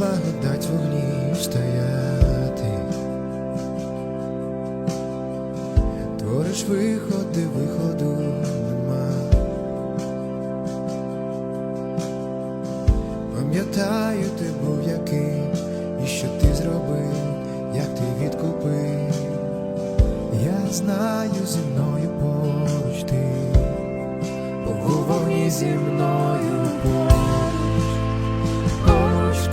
благодать вогні стояти. Твориш виходи, виходу нема. Пам'ятаю, ти був який, і що ти зробив, як ти відкупив. Я знаю, зі мною поруч ти, був вогні зі мною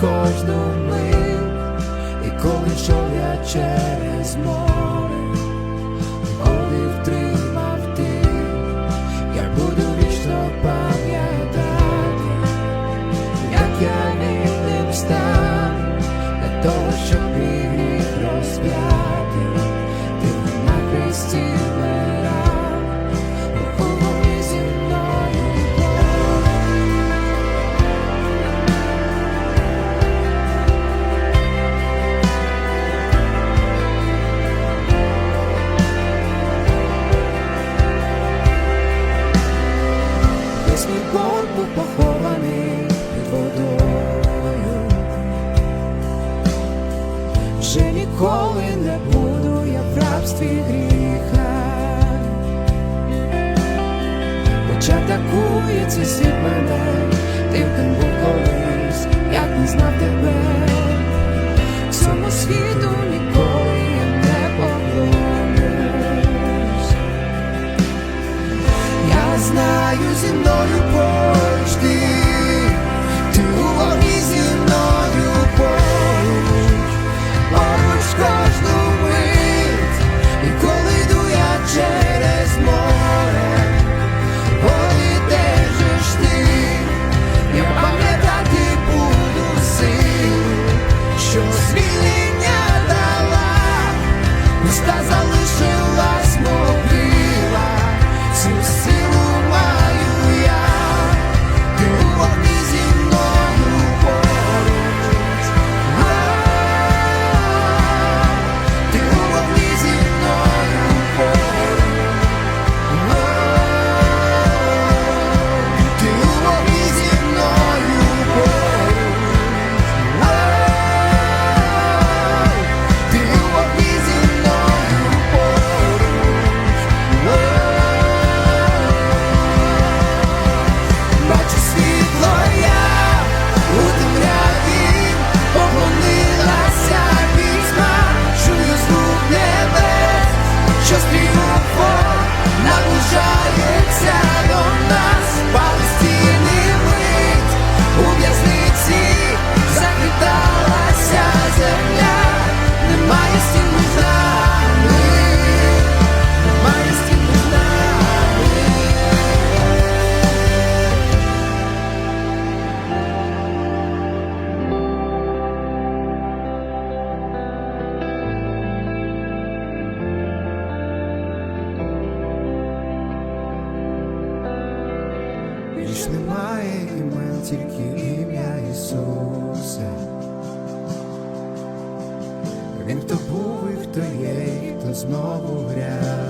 кожну мить, і коли йшов я через мов. коли не буду я в рабстві гріха, хоча атакує ці світ мене, тим був колись, як не знав тебе, цьому світу ніколи я не повернусь. Я знаю зі мною. Бог міста залишив. більш немає імен, тільки ім'я Ісуса. Він хто був і хто є, і хто знову гряз.